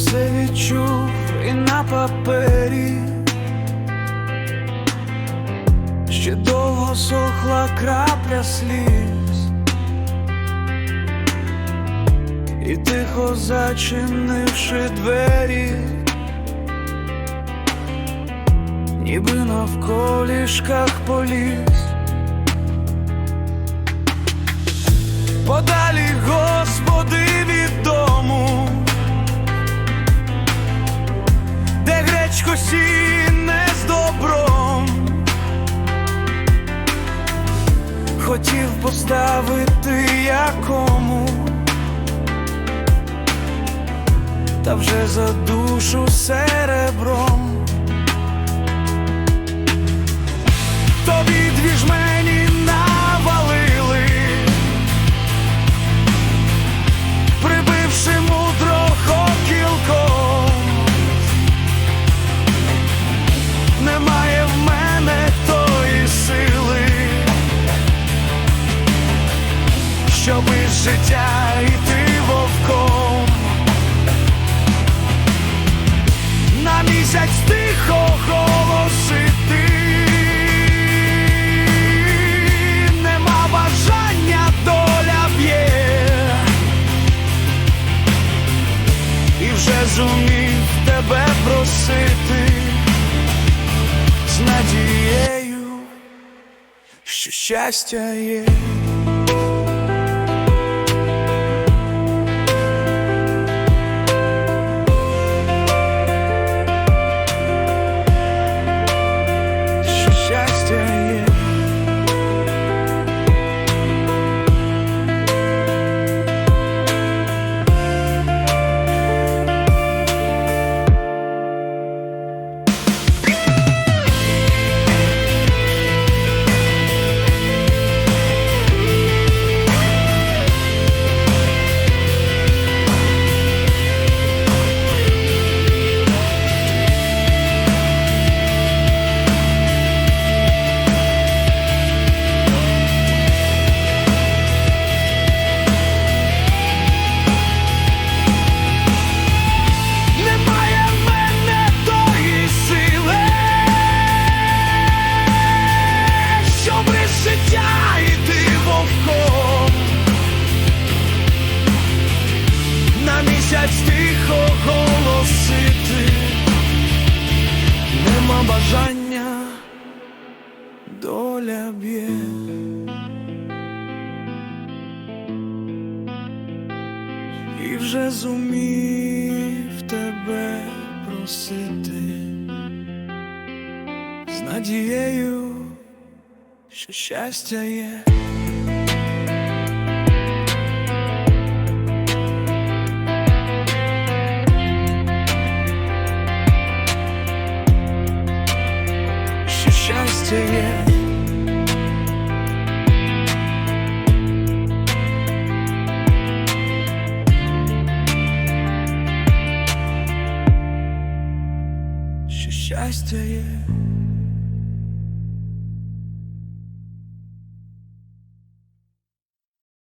все відчув і на папері. Ще довго сохла крапля сліз, і тихо зачинивши двері, ніби навколішках поліз. Гречко сіне з добром, хотів поставити якому, та вже за душу серебром. Тобі дві вже зумів тебе просити з надією, що щастя є. На тихо голосити, нема бажання, доля б'є. і вже зумів тебе просити з надією, що щастя є. Є. що щастя є.